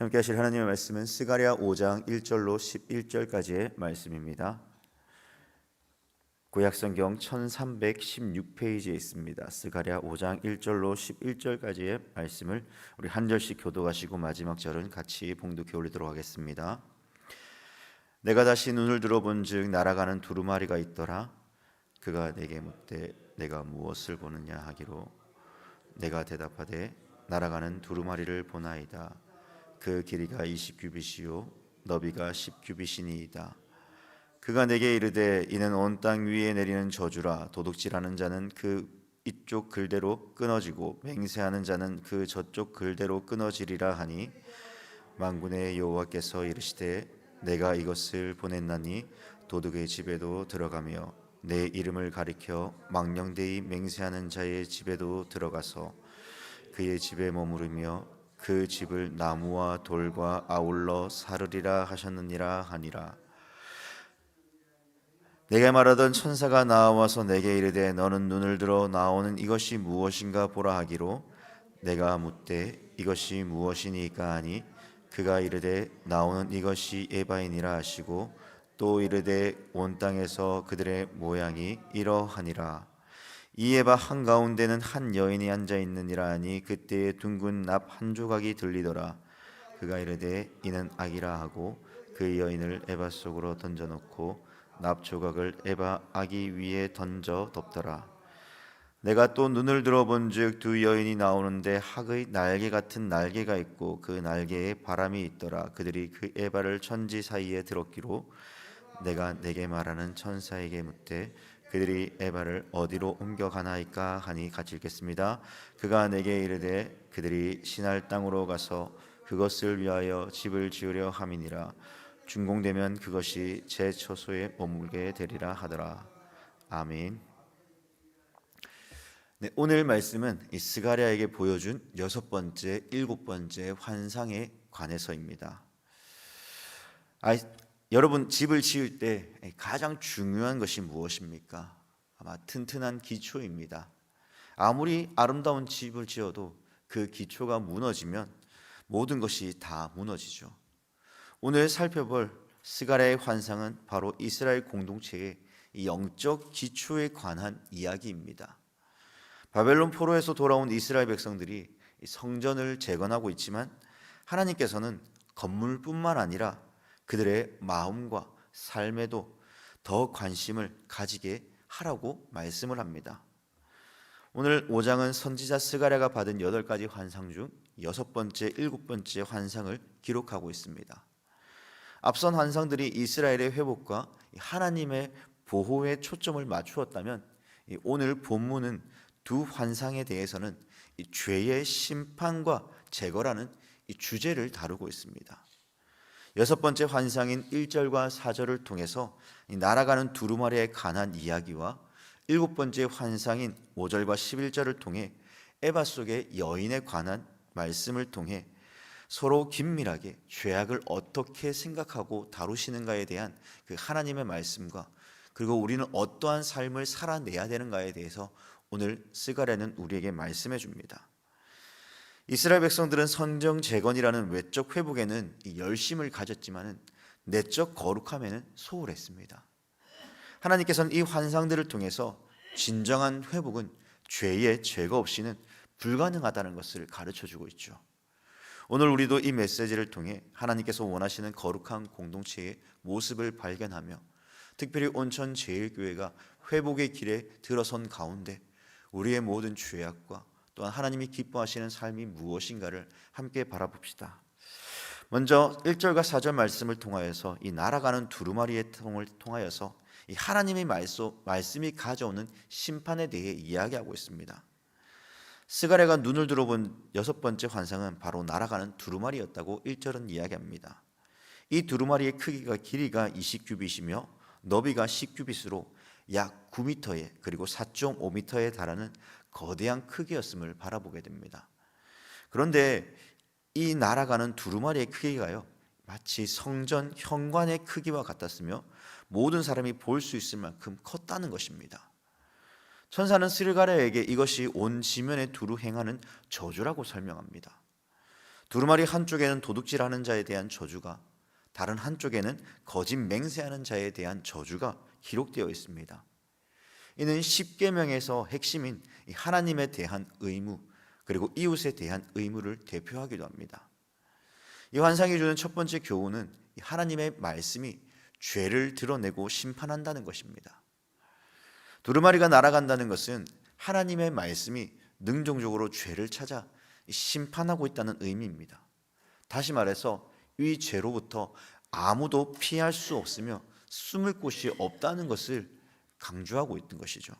함께 하실 하나님의 말씀은 스가랴 5장 1절로 11절까지의 말씀입니다. 구약 성경 1316페이지에 있습니다. 스가랴 5장 1절로 11절까지의 말씀을 우리 한 절씩 교도하시고 마지막 절은 같이 봉독해 올리도록 하겠습니다. 내가 다시 눈을 들어본즉 날아가는 두루마리가 있더라. 그가 내게 묻되 내가 무엇을 보느냐 하기로 내가 대답하되 날아가는 두루마리를 보나이다. 그 길이가 20규빗이요 너비가 10규빗이니이다. 그가 내게 이르되 이는 온 땅 위에 내리는 저주라 도둑질하는 자는 그 이쪽 글대로 끊어지고 맹세하는 자는 그 저쪽 글대로 끊어지리라 하니 만군의 여호와께서 이르시되 내가 이것을 보냈나니 도둑의 집에도 들어가며 내 이름을 가리켜 망령되이 맹세하는 자의 집에도 들어가서 그의 집에 머무르며 그 집을 나무와 돌과 아울러 사르리라 하셨느니라 하니라. 내게 말하던 천사가 나와서 내게 이르되 너는 눈을 들어 나오는 이것이 무엇인가 보라 하기로 내가 묻되 이것이 무엇이니까 하니 그가 이르되 나오는 이것이 에바이니라 하시고 또 이르되 온 땅에서 그들의 모양이 이러하니라 이 에 바 한가운데는 한 여인이 앉아 있느니라 하니 그때에 둥근 납 한 조각이 들리더라. 그가 이르되 이는 악이라 하고 그 여인을 에바 속으로 던져 놓고 납 조각을 에바 아기 위에 던져 덮더라. 내가 또 눈을 들어본즉 두 여인이 나오는데 학의 날개 같은 날개가 있고 그 날개에 바람이 있더라. 그들이 그 에바를 천지 사이에 들었기로 내가 내게 말하는 천사에게 묻되 그들이 에바를 어디로 옮겨가나이까 하니 같이 읽겠습니다. 그가 내게 이르되 그들이 신할 땅으로 가서 그것을 위하여 집을 지으려 함이니라. 준공되면 그것이 제 처소에 머물게 되리라 하더라. 아멘. 네, 오늘 말씀은 이 스가랴에게 보여준 여섯 번째, 일곱 번째 환상에 관해서입니다. 아, 여러분 집을 지을 때 가장 중요한 것이 무엇입니까? 아마 튼튼한 기초입니다. 아무리 아름다운 집을 지어도 그 기초가 무너지면 모든 것이 다 무너지죠. 오늘 살펴볼 스가랴의 환상은 바로 이스라엘 공동체의 영적 기초에 관한 이야기입니다. 바벨론 포로에서 돌아온 이스라엘 백성들이 성전을 재건하고 있지만 하나님께서는 건물뿐만 아니라 그들의 마음과 삶에도 더 관심을 가지게 하라고 말씀을 합니다. 오늘 5장은 선지자 스가랴가 받은 여덟 가지 환상 중 여섯 번째, 일곱 번째 환상을 기록하고 있습니다. 앞선 환상들이 이스라엘의 회복과 하나님의 보호에 초점을 맞추었다면 오늘 본문은 두 환상에 대해서는 죄의 심판과 제거라는 주제를 다루고 있습니다. 여섯 번째 환상인 1절과 4절을 통해서 날아가는 두루마리에 관한 이야기와 일곱 번째 환상인 5절과 11절을 통해 에바 속의 여인에 관한 말씀을 통해 서로 긴밀하게 죄악을 어떻게 생각하고 다루시는가에 대한 그 하나님의 말씀과 그리고 우리는 어떠한 삶을 살아내야 되는가에 대해서 오늘 스가랴는 우리에게 말씀해 줍니다. 이스라엘 백성들은 선정 재건이라는 외적 회복에는 열심을 가졌지만은 내적 거룩함에는 소홀했습니다. 하나님께서는 이 환상들을 통해서 진정한 회복은 죄의 죄가 없이는 불가능하다는 것을 가르쳐 주고 있죠. 오늘 우리도 이 메시지를 통해 하나님께서 원하시는 거룩한 공동체의 모습을 발견하며 특별히 온천 제일교회가 회복의 길에 들어선 가운데 우리의 모든 죄악과 또한 하나님이 기뻐하시는 삶이 무엇인가를 함께 바라봅시다. 먼저 1절과 4절 말씀을 통하여서 이 날아가는 두루마리의 통을 통하여서 이 하나님의 말씀이 가져오는 심판에 대해 이야기하고 있습니다. 스가랴가 눈을 들어본 여섯 번째 환상은 바로 날아가는 두루마리였다고 1절은 이야기합니다. 이 두루마리의 크기가 길이가 20규빗이며 너비가 10규빗으로 약 9m에 그리고 4.5m에 달하는 거대한 크기였음을 바라보게 됩니다. 그런데 이 날아가는 두루마리의 크기가요 마치 성전 현관의 크기와 같았으며 모든 사람이 볼 수 있을 만큼 컸다는 것입니다. 천사는 스가랴에게 이것이 온 지면에 두루 행하는 저주라고 설명합니다. 두루마리 한쪽에는 도둑질하는 자에 대한 저주가 다른 한쪽에는 거짓 맹세하는 자에 대한 저주가 기록되어 있습니다. 이는 십계명에서 핵심인 이 하나님에 대한 의무 그리고 이웃에 대한 의무를 대표하기도 합니다. 이 환상이 주는 첫 번째 교훈은 이 하나님의 말씀이 죄를 드러내고 심판한다는 것입니다. 두루마리가 날아간다는 것은 하나님의 말씀이 능동적으로 죄를 찾아 심판하고 있다는 의미입니다. 다시 말해서 이 죄로부터 아무도 피할 수 없으며 숨을 곳이 없다는 것을 강조하고 있는 것이죠.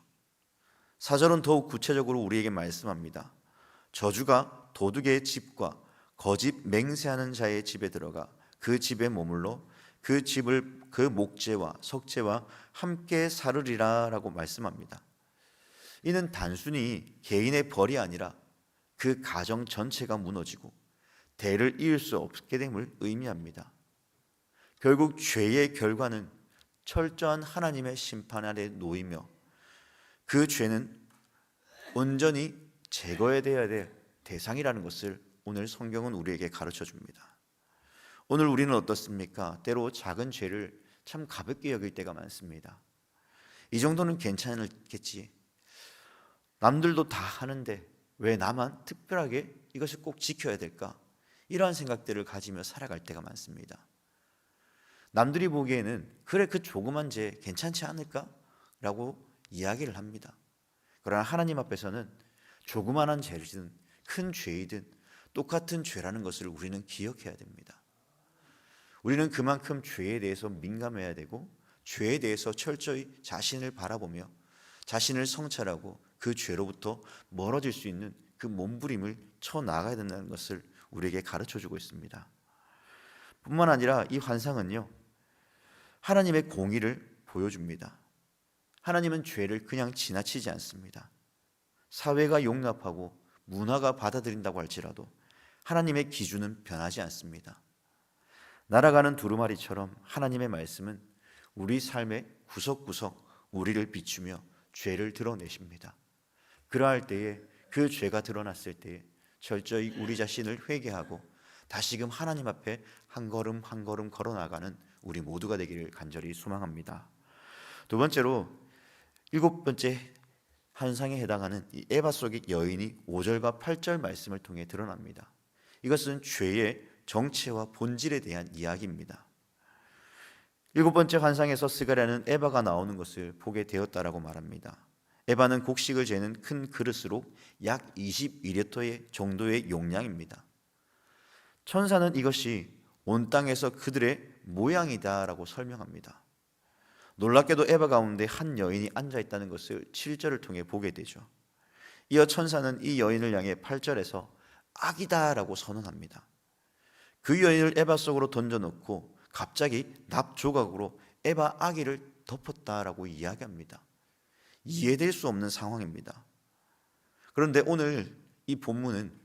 사절은 더욱 구체적으로 우리에게 말씀합니다. 저주가 도둑의 집과 거짓 맹세하는 자의 집에 들어가 그 집에 머물러 그 집을 그 목재와 석재와 함께 사르리라라고 말씀합니다. 이는 단순히 개인의 벌이 아니라 그 가정 전체가 무너지고 대를 이을 수 없게 됨을 의미합니다. 결국 죄의 결과는 철저한 하나님의 심판 아래 놓이며 그 죄는 온전히 제거해야 될 대상이라는 것을 오늘 성경은 우리에게 가르쳐 줍니다. 오늘 우리는 어떻습니까? 때로 작은 죄를 참 가볍게 여길 때가 많습니다. 이 정도는 괜찮겠지. 남들도 다 하는데 왜 나만 특별하게 이것을 꼭 지켜야 될까? 이러한 생각들을 가지며 살아갈 때가 많습니다. 남들이 보기에는 그래 그 조그만 죄 괜찮지 않을까? 라고 이야기를 합니다. 그러나 하나님 앞에서는 조그만한 죄든 큰 죄이든 똑같은 죄라는 것을 우리는 기억해야 됩니다. 우리는 그만큼 죄에 대해서 민감해야 되고 죄에 대해서 철저히 자신을 바라보며 자신을 성찰하고 그 죄로부터 멀어질 수 있는 그 몸부림을 쳐 나가야 된다는 것을 우리에게 가르쳐 주고 있습니다. 뿐만 아니라 이 환상은요. 하나님의 공의를 보여줍니다. 하나님은 죄를 그냥 지나치지 않습니다. 사회가 용납하고 문화가 받아들인다고 할지라도 하나님의 기준은 변하지 않습니다. 날아가는 두루마리처럼 하나님의 말씀은 우리 삶의 구석구석 우리를 비추며 죄를 드러내십니다. 그러할 때에 그 죄가 드러났을 때에 철저히 우리 자신을 회개하고 다시금 하나님 앞에 한 걸음 한 걸음 걸어 나가는 우리 모두가 되기를 간절히 소망합니다. 두 번째로 일곱 번째 환상에 해당하는 이 에바 속의 여인이 5절과 8절 말씀을 통해 드러납니다. 이것은 죄의 정체와 본질에 대한 이야기입니다. 일곱 번째 환상에서 스가랴는 에바가 나오는 것을 보게 되었다라고 말합니다. 에바는 곡식을 재는 큰 그릇으로 약 21리터의 정도의 용량입니다. 천사는 이것이 온 땅에서 그들의 모양이다라고 설명합니다. 놀랍게도 에바 가운데 한 여인이 앉아 있다는 것을 7절을 통해 보게 되죠. 이어 천사는 이 여인을 향해 8절에서 악이다라고 선언합니다. 그 여인을 에바 속으로 던져놓고 갑자기 납 조각으로 에바 아기를 덮었다라고 이야기합니다. 이해될 수 없는 상황입니다. 그런데 오늘 이 본문은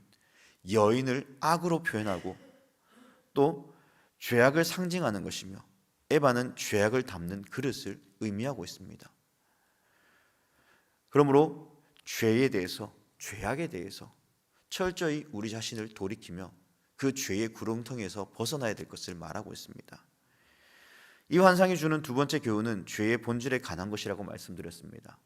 여인을 악으로 표현하고 또 죄악을 상징하는 것이며 에바는 죄악을 담는 그릇을 의미하고 있습니다. 그러므로 죄에 대해서 죄악에 대해서 철저히 우리 자신을 돌이키며 그 죄의 구렁텅이에서 벗어나야 될 것을 말하고 있습니다. 이 환상이 주는 두 번째 교훈은 죄의 본질에 관한 것이라고 말씀드렸습니다.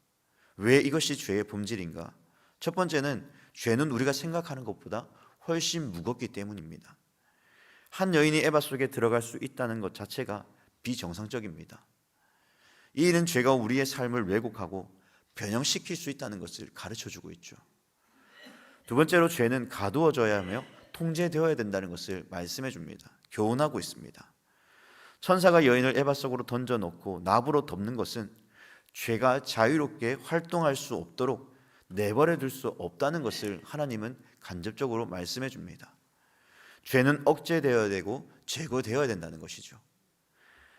왜 이것이 죄의 본질인가? 첫 번째는 죄는 우리가 생각하는 것보다 훨씬 무겁기 때문입니다. 한 여인이 에바 속에 들어갈 수 있다는 것 자체가 비정상적입니다. 이 일은 죄가 우리의 삶을 왜곡하고 변형시킬 수 있다는 것을 가르쳐 주고 있죠. 두 번째로 죄는 가두어져야 하며 통제되어야 된다는 것을 말씀해 줍니다. 교훈하고 있습니다. 천사가 여인을 에바 속으로 던져 놓고 나부로 덮는 것은 죄가 자유롭게 활동할 수 없도록 내버려 둘 수 없다는 것을 하나님은 간접적으로 말씀해 줍니다. 죄는 억제되어야 되고 제거되어야 된다는 것이죠.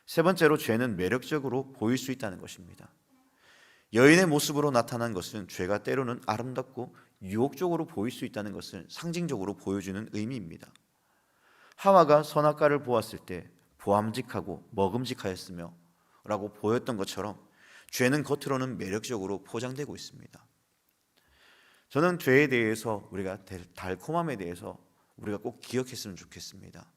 세 번째로 죄는 매력적으로 보일 수 있다는 것입니다. 여인의 모습으로 나타난 것은 죄가 때로는 아름답고 유혹적으로 보일 수 있다는 것을 상징적으로 보여주는 의미입니다. 하와가 선악과를 보았을 때 보암직하고 먹음직하였으며 라고 보였던 것처럼 죄는 겉으로는 매력적으로 포장되고 있습니다. 저는 죄에 대해서 우리가 달콤함에 대해서 우리가 꼭 기억했으면 좋겠습니다.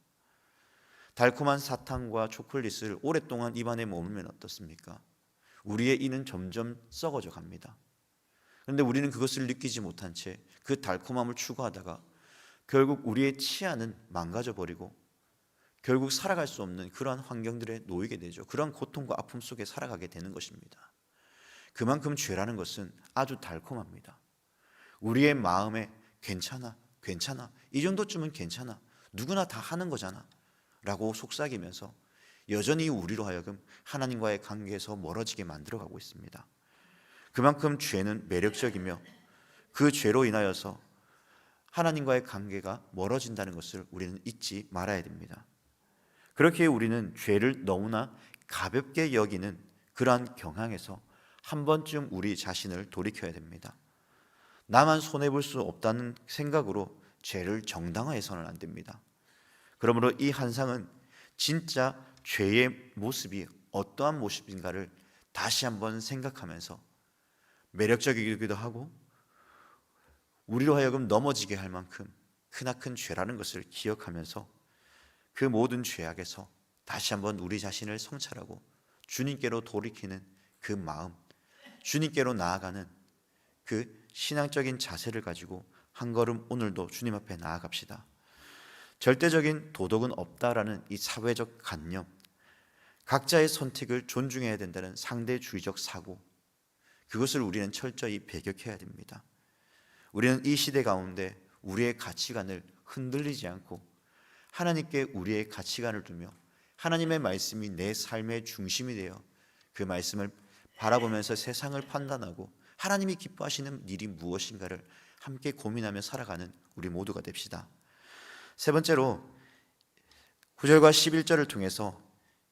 달콤한 사탕과 초콜릿을 오랫동안 입안에 머물면 어떻습니까? 우리의 이는 점점 썩어져 갑니다. 그런데 우리는 그것을 느끼지 못한 채 그 달콤함을 추구하다가 결국 우리의 치아는 망가져 버리고 결국 살아갈 수 없는 그러한 환경들에 놓이게 되죠. 그러한 고통과 아픔 속에 살아가게 되는 것입니다. 그만큼 죄라는 것은 아주 달콤합니다. 우리의 마음에 괜찮아, 괜찮아, 이 정도쯤은 괜찮아, 누구나 다 하는 거잖아, 라고 속삭이면서 여전히 우리로 하여금 하나님과의 관계에서 멀어지게 만들어가고 있습니다. 그만큼 죄는 매력적이며 그 죄로 인하여서 하나님과의 관계가 멀어진다는 것을 우리는 잊지 말아야 됩니다. 그렇게 우리는 죄를 너무나 가볍게 여기는 그러한 경향에서 한 번쯤 우리 자신을 돌이켜야 됩니다. 나만 손해 볼 수 없다는 생각으로 죄를 정당화해서는 안 됩니다. 그러므로 이 한상은 진짜 죄의 모습이 어떠한 모습인가를 다시 한번 생각하면서 매력적이기도 하고 우리로 하여금 넘어지게 할 만큼 크나큰 죄라는 것을 기억하면서 그 모든 죄악에서 다시 한번 우리 자신을 성찰하고 주님께로 돌이키는 그 마음, 주님께로 나아가는 그 신앙적인 자세를 가지고 한 걸음 오늘도 주님 앞에 나아갑시다. 절대적인 도덕은 없다라는 이 사회적 관념, 각자의 선택을 존중해야 된다는 상대주의적 사고, 그것을 우리는 철저히 배격해야 됩니다. 우리는 이 시대 가운데 우리의 가치관을 흔들리지 않고 하나님께 우리의 가치관을 두며 하나님의 말씀이 내 삶의 중심이 되어 그 말씀을 바라보면서 세상을 판단하고 하나님이 기뻐하시는 일이 무엇인가를 함께 고민하며 살아가는 우리 모두가 됩시다. 세 번째로 9절과 11절을 통해서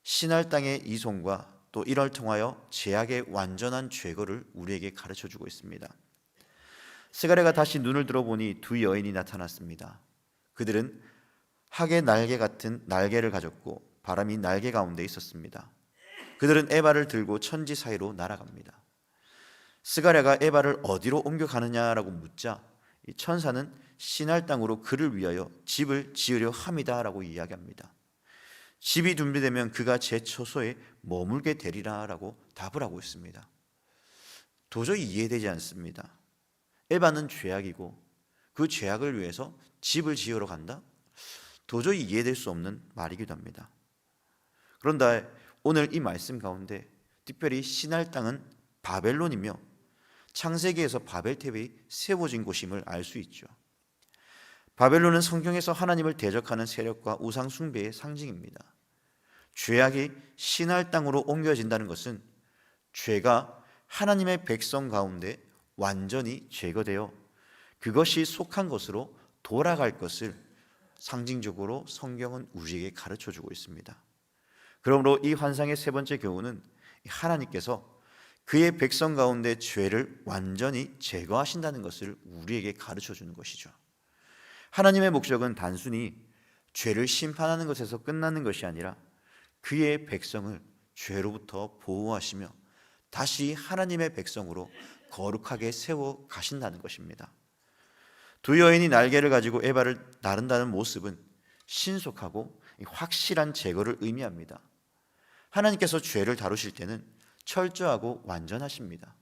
신할 땅의 이송과 또 이를 통하여 제약의 완전한 죄거를 우리에게 가르쳐 주고 있습니다. 스가랴가 다시 눈을 들어보니 두 여인이 나타났습니다. 그들은 학의 날개 같은 날개를 가졌고 바람이 날개 가운데 있었습니다. 그들은 에바를 들고 천지 사이로 날아갑니다. 스가랴가 에바를 어디로 옮겨가느냐라고 묻자 이 천사는 신할 땅으로 그를 위하여 집을 지으려 함이다라고 이야기합니다. 집이 준비되면 그가 제 처소에 머물게 되리라라고 답을 하고 있습니다. 도저히 이해되지 않습니다. 에바는 죄악이고 그 죄악을 위해서 집을 지으러 간다? 도저히 이해될 수 없는 말이기도 합니다. 그런데 오늘 이 말씀 가운데 특별히 신할 땅은 바벨론이며 창세기에서 바벨탑이 세워진 곳임을 알 수 있죠. 바벨론은 성경에서 하나님을 대적하는 세력과 우상 숭배의 상징입니다. 죄악이 신할 땅으로 옮겨진다는 것은 죄가 하나님의 백성 가운데 완전히 제거되어 그것이 속한 것으로 돌아갈 것을 상징적으로 성경은 우리에게 가르쳐 주고 있습니다. 그러므로 이 환상의 세 번째 교훈은 하나님께서 그의 백성 가운데 죄를 완전히 제거하신다는 것을 우리에게 가르쳐 주는 것이죠. 하나님의 목적은 단순히 죄를 심판하는 것에서 끝나는 것이 아니라 그의 백성을 죄로부터 보호하시며 다시 하나님의 백성으로 거룩하게 세워 가신다는 것입니다. 두 여인이 날개를 가지고 에바를 나른다는 모습은 신속하고 확실한 제거를 의미합니다. 하나님께서 죄를 다루실 때는 철저하고 완전하십니다.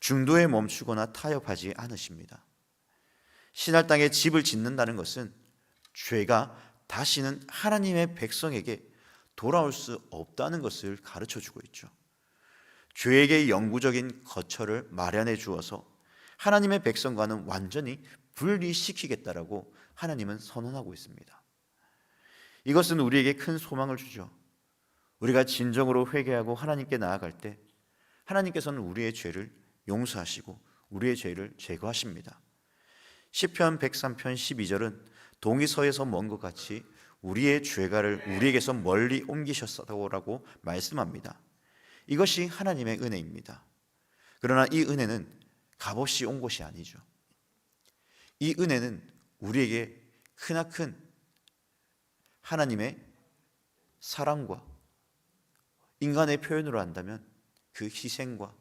중도에 멈추거나 타협하지 않으십니다. 신할 땅에 집을 짓는다는 것은 죄가 다시는 하나님의 백성에게 돌아올 수 없다는 것을 가르쳐 주고 있죠. 죄에게 영구적인 거처를 마련해 주어서 하나님의 백성과는 완전히 분리시키겠다라고 하나님은 선언하고 있습니다. 이것은 우리에게 큰 소망을 주죠. 우리가 진정으로 회개하고 하나님께 나아갈 때 하나님께서는 우리의 죄를 용서하시고 우리의 죄를 제거하십니다. 시편 103편 12절은 동이서에서 먼 것 같이 우리의 죄가를 우리에게서 멀리 옮기셨다고 말씀합니다. 이것이 하나님의 은혜입니다. 그러나 이 은혜는 값없이 온 것이 아니죠. 이 은혜는 우리에게 크나큰 하나님의 사랑과 인간의 표현으로 한다면 그 희생과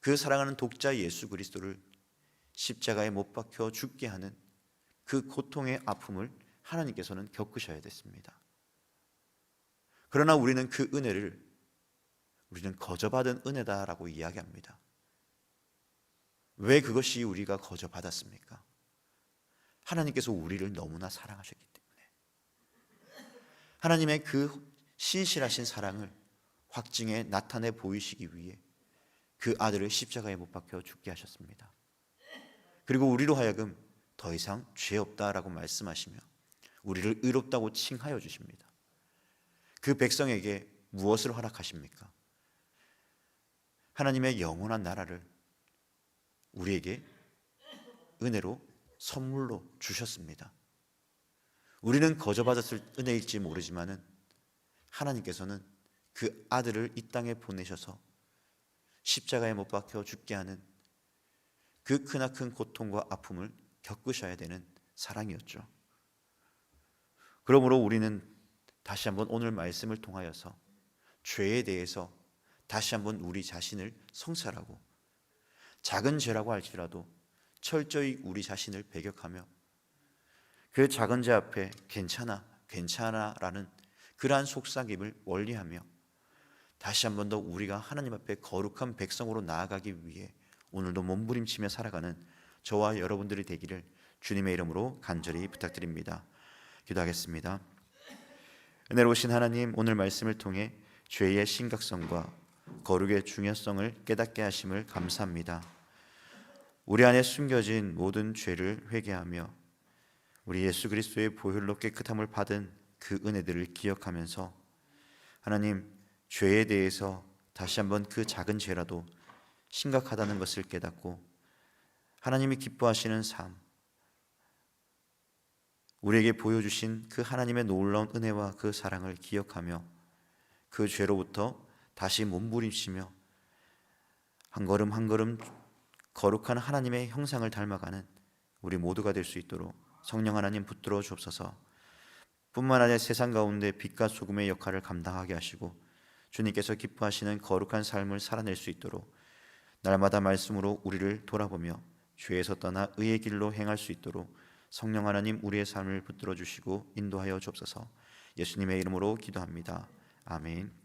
그 사랑하는 독자 예수 그리스도를 십자가에 못 박혀 죽게 하는 그 고통의 아픔을 하나님께서는 겪으셔야 됐습니다. 그러나 우리는 그 은혜를 우리는 거저받은 은혜다라고 이야기합니다. 왜 그것이 우리가 거저받았습니까? 하나님께서 우리를 너무나 사랑하셨기 때문에 하나님의 그 신실하신 사랑을 확증해 나타내 보이시기 위해 그 아들을 십자가에 못 박혀 죽게 하셨습니다. 그리고 우리로 하여금 더 이상 죄 없다라고 말씀하시며 우리를 의롭다고 칭하여 주십니다. 그 백성에게 무엇을 허락하십니까? 하나님의 영원한 나라를 우리에게 은혜로 선물로 주셨습니다. 우리는 거저 받았을 은혜일지 모르지만은 하나님께서는 그 아들을 이 땅에 보내셔서 십자가에 못 박혀 죽게 하는 그 크나큰 고통과 아픔을 겪으셔야 되는 사랑이었죠. 그러므로 우리는 다시 한번 오늘 말씀을 통하여서 죄에 대해서 다시 한번 우리 자신을 성찰하고 작은 죄라고 할지라도 철저히 우리 자신을 배격하며 그 작은 죄 앞에 괜찮아, 괜찮아라는 그러한 속삭임을 원리하며 다시 한 번 더 우리가 하나님 앞에 거룩한 백성으로 나아가기 위해 오늘도 몸부림치며 살아가는 저와 여러분들이 되기를 주님의 이름으로 간절히 부탁드립니다. 기도하겠습니다. 은혜로우신 하나님 오늘 말씀을 통해 죄의 심각성과 거룩의 중요성을 깨닫게 하심을 감사합니다. 우리 안에 숨겨진 모든 죄를 회개하며 우리 예수 그리스도의 보혈로 깨끗함을 받은 그 은혜들을 기억하면서 하나님 죄에 대해서 다시 한번 그 작은 죄라도 심각하다는 것을 깨닫고 하나님이 기뻐하시는 삶 우리에게 보여주신 그 하나님의 놀라운 은혜와 그 사랑을 기억하며 그 죄로부터 다시 몸부림치며 한 걸음 한 걸음 거룩한 하나님의 형상을 닮아가는 우리 모두가 될 수 있도록 성령 하나님 붙들어 주옵소서. 뿐만 아니라 세상 가운데 빛과 소금의 역할을 감당하게 하시고 주님께서 기뻐하시는 거룩한 삶을 살아낼 수 있도록 날마다 말씀으로 우리를 돌아보며 죄에서 떠나 의의 길로 행할 수 있도록 성령 하나님 우리의 삶을 붙들어 주시고 인도하여 주옵소서. 예수님의 이름으로 기도합니다. 아멘.